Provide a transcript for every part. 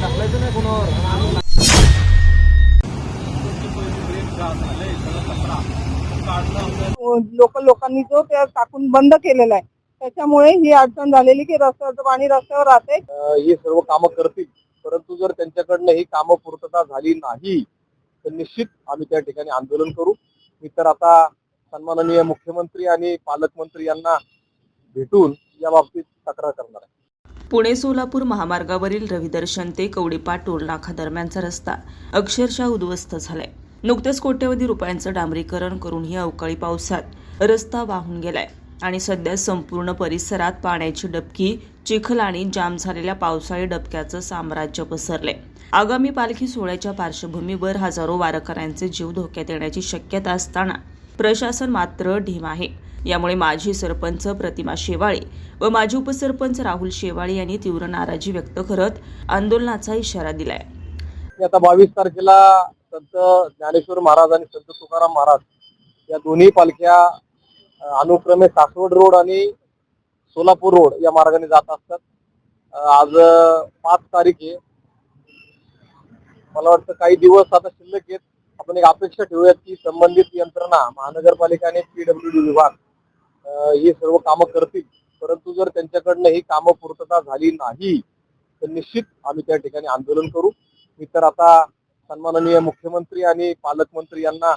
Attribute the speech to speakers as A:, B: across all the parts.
A: ढकलायचं नाही कोणावर.
B: लोकल लोकांनी जो ते टाकून बंद केलेला आहे त्याच्यामुळे ही अडचण झालेली की रस्त्याचं पाणी रस्त्यावर राहते.
A: ही सर्व कामं करतील परंतु जर त्यांच्याकडनं ही कामं पूर्तता झाली नाही तर निश्चित आम्ही त्या ठिकाणी आंदोलन करू. मी तर आता सन्माननीय मुख्यमंत्री आणि पालकमंत्री यांना भेटून या बाबतीत तक्रार करणार आहे.
C: पुणे सोलापूर महामार्गावरील रविदर्शन ते कवडीपा टोल नाका दरम्यानचा रस्ता अक्षरशः उद्ध्वस्त झालाय. नुकतेच कोट्यवधी रुपयांचं डांबरीकरण करूनही अवकाळी पावसात रस्ता वाहून गेलाय आणि सध्या संपूर्ण परिसरात पाण्याची डबकी चिखल आणि जाम झालेल्या पावसाळी डबक्याचं साम्राज्य पसरले आगामी पालखी सोहळ्याच्या पार्श्वभूमीवर हजारो वारकऱ्यांचे जीव धोक्यात येण्याची शक्यता असताना प्रशासन मात्र ढीम आहे. यामुळे माजी सरपंच प्रतिमा शेवाळे व माजी उपसरपंच राहुल शेवाळे यांनी तीव्र नाराजी व्यक्त करत आंदोलनाचा इशारा दिलाय.
A: आता बावीस तारखेला संत ज्ञानेश्वर महाराज आणि संत तुकाराम महाराज या दोन्ही पालख्या अनुक्रमे सासवड रोड आणि सोलापूर रोड या मार्गाने जात असतात. आज पाच तारीख आहे. मला वाटतं काही दिवस आता शिल्लक आहेत. आपण एक अपेक्षा ठेवूयात की संबंधित यंत्रणा महानगरपालिका आणि पीडब्ल्यूडी विभाग हे सर्व कामं करतील. परंतु जर त्यांच्याकडनं ही कामं पूर्तता झाली नाही तर निश्चित आम्ही त्या ठिकाणी आंदोलन करू. मी तर आता सन्माननीय मुख्यमंत्री आणि पालकमंत्री यांना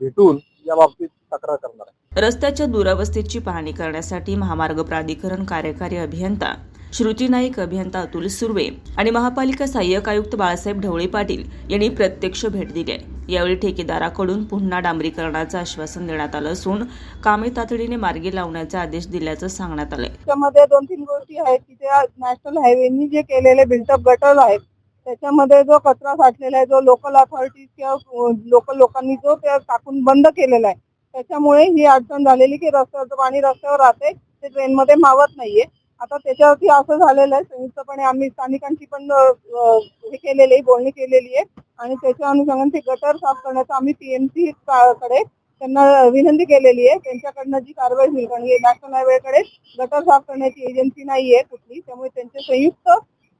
A: भेटून या बाबतीत तक्रार करणार आहे.
C: रस्त्याच्या दुरावस्थेची पाहणी करण्यासाठी महामार्ग प्राधिकरण कार्यकारी अभियंता श्रुती नाईक अभियंता अतुल सुर्वे आणि महापालिका सहाय्यक आयुक्त बाळासाहेब ढवळे पाटील यांनी प्रत्यक्ष भेट दिली आहे. यावेळी ठेकेदाराकडून पुन्हा डांबरीकरणाचं आश्वासन देण्यात आलं असून कामे तातडीने मार्गी लावण्याचे आदेश दिल्याचं सांगण्यात आलंय.
B: त्यामध्ये दोन तीन गोष्टी आहेत की त्या नॅशनल हायवेनी जे केलेले बिल्टअप गटर आहेत त्याच्यामध्ये जो कचरा साठलेला आहे जो लोकल अथॉरिटीज किंवा लोकल लोकांनी जो ते टाकून बंद केलेला आहे त्याच्यामुळे ही अडचण झालेली की रस्त्याचं पाणी रस्त्यावर राहते ते ट्रेनमध्ये मावत नाहीये. आता त्याच्यावरती असं झालेलं आहे संयुक्तपणे आम्ही स्थानिकांची पण हे केलेली आहे बोलणी केलेली आहे. आणि त्याच्या अनुषंगाने ते गटर साफ करण्याचं आम्ही पीएमसी कडे त्यांना विनंती केलेली आहे. त्यांच्याकडनं जी कारवाई होईल कारण नॅशनल हायवेकडे गटर साफ करण्याची एजन्सी नाहीये कुठली. त्यामुळे त्यांचे संयुक्त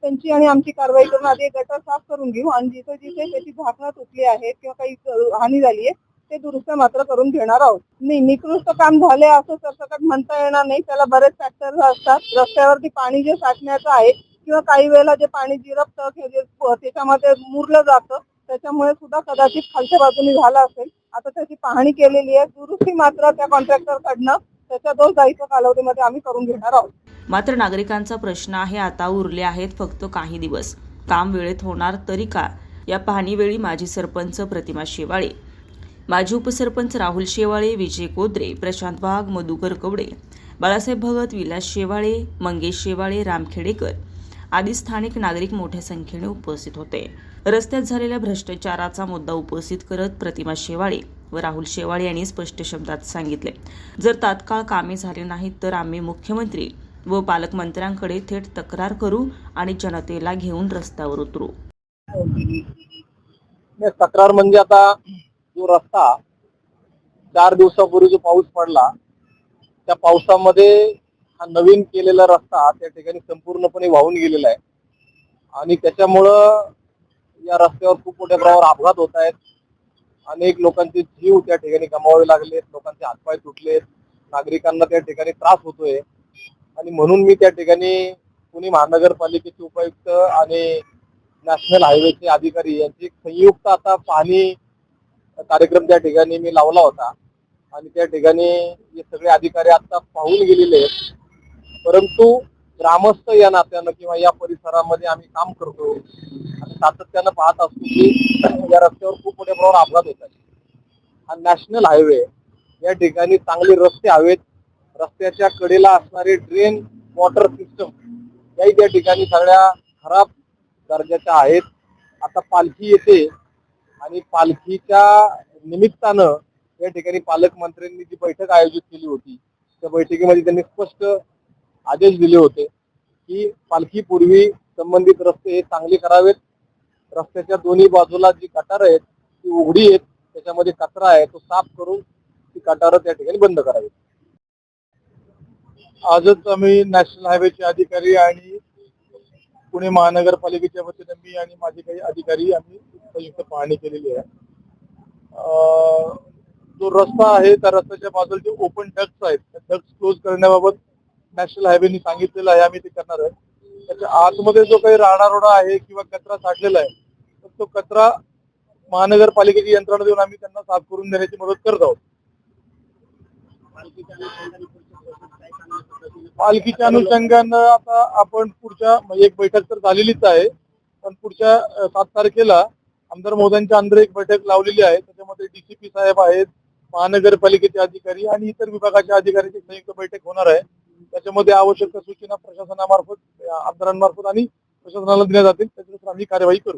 B: त्यांची आणि आमची कारवाई करून आधी गटर साफ करून घेऊ. आणि जिथे जिथे त्याची झाकणं तुटली आहेत किंवा काही हानी झाली आहे ते दुरुस्त मात्र करून घेणार आहोत. नाही निकृष्ट काम झाले असं सरसकट म्हणता येणार नाही. त्याला बरेच फॅक्टर असतात. रस्त्यावरती पाणी जे साठण्याचं आहे किंवा काही वेळेला जे पाणी जिरपतं त्याच्यामध्ये मुरलं जातं त्याच्यामुळे सुद्धा कदाचित खालच्या बाजूने झालं असेल. आता त्याची पाहणी केलेली आहे. दुरुस्ती मात्र त्या कॉन्ट्रॅक्टर कडनं त्याच्या दोन दायित्व कालावधीमध्ये आम्ही करून घेणार आहोत.
C: मात्र नागरिकांचा प्रश्न आहे आता उरले आहेत फक्त काही दिवस. काम वेळेत होणार तरी का? या पाहणीवेळी माजी सरपंच प्रतिमा शेवाळे माजी उपसरपंच राहुल शेवाळे विजय कोद्रे प्रशांत वाघ मधुकर कवडे बाळासाहेब भगत विलास शेवाळे मंगेश शेवाळे राम खेडेकर आदी स्थानिक नागरिक मोठ्या संख्येने उपस्थित होते. रस्त्यात झालेल्या भ्रष्टाचाराचा मुद्दा उपस्थित करत प्रतिमा शेवाळे व राहुल शेवाळे यांनी स्पष्ट शब्दात सांगितले. जर तात्काळ कामे झाली नाहीत तर आम्ही मुख्यमंत्री व पालकमंत्र्यांकडे थेट तक्रार करू आणि जनतेला घेऊन रस्त्यावर उतरू.
A: तक्रार म्हणजे आता जो रस्ता चार दिवसापूर्वी जो पाऊस पडला त्या पावसामध्ये हा नवीन केलेला रस्ता त्या ठिकाणी संपूर्णपणे वाहून गेलेला आहे. आणि त्याच्यामुळं या रस्त्यावर खूप मोठ्या प्रमाणावर अपघात होत आहेत. अनेक लोकांचे जीव त्या ठिकाणी गमावे लागलेत लोकांचे हातपाय तुटलेत नागरिकांना त्या ठिकाणी त्रास होतोय. आणि म्हणून मी त्या ठिकाणी पुणे महानगरपालिकेचे उपायुक्त आणि नॅशनल हायवेचे अधिकारी यांची संयुक्त आता पाहणी कार्यक्रम त्या ठिकाणी मी लावला होता. आणि त्या ठिकाणी हे सगळे अधिकारी आता पाहून गेलेले आहेत. परंतु ग्रामस्थ या नात्यानं किंवा या परिसरामध्ये आम्ही काम करतो आणि सातत्यानं पाहत असतो की या रस्त्यावर खूप मोठ्या प्रमाणावर अपघात होतात हा नॅशनल हायवे या ठिकाणी चांगले रस्ते हवेत. रस्त्याच्या कडेला असणारे ड्रेन वॉटर सिस्टम याही त्या ठिकाणी सगळ्या खराब दर्जाच्या आहेत. आता पालखी येते. आणि पालखीच्या निमित्तानं या ठिकाणी पालकमंत्र्यांनी जी बैठक आयोजित केली होती त्या बैठकीमध्ये त्यांनी स्पष्ट आदेश दिले होते की पालखीपूर्वी संबंधित रस्ते हे चांगले करावेत. रस्त्याच्या दोन्ही बाजूला जी कटार आहेत ती उघडी आहेत त्याच्यामध्ये कचरा आहे तो साफ करून ती गटारं त्या ठिकाणी बंद करावी आजच आम्ही नॅशनल हायवेचे अधिकारी आणि
D: पुणे महानगरपालिकेच्या वतीने मी आणि माझे काही अधिकारी आम्ही संयुक्त पाहणी केलेली आहे. जो रस्ता आहे त्या रस्त्याच्या बाजूला जे ओपन डक्ट्स आहेत त्या डक्ट्स क्लोज करण्याबाबत नॅशनल हायवेनी सांगितलेलं आहे आम्ही ते करणार आहे. त्याच्या आतमध्ये जो काही राडारोडा आहे किंवा कचरा साठलेला आहे तर तो कचरा महानगरपालिकेची यंत्रणा देऊन आम्ही त्यांना साफ करून देण्याची मदत करत आहोत. पालखीच्या अनुषंगानं आता आपण पुढच्या म्हणजे एक बैठक तर झालेलीच आहे पण पुढच्या सात तारखेला आमदार महोदयांच्या अंदर एक बैठक लावलेली आहे. त्याच्यामध्ये डीसीपी साहेब आहेत महानगरपालिकेचे अधिकारी आणि इतर विभागाच्या अधिकाऱ्यांची संयुक्त बैठक होणार आहे. त्याच्यामध्ये आवश्यक सूचना प्रशासनामार्फत आमदारांमार्फत आणि प्रशासनाला दिल्या जातील. त्याच्यानुसार आम्ही कार्यवाही करू.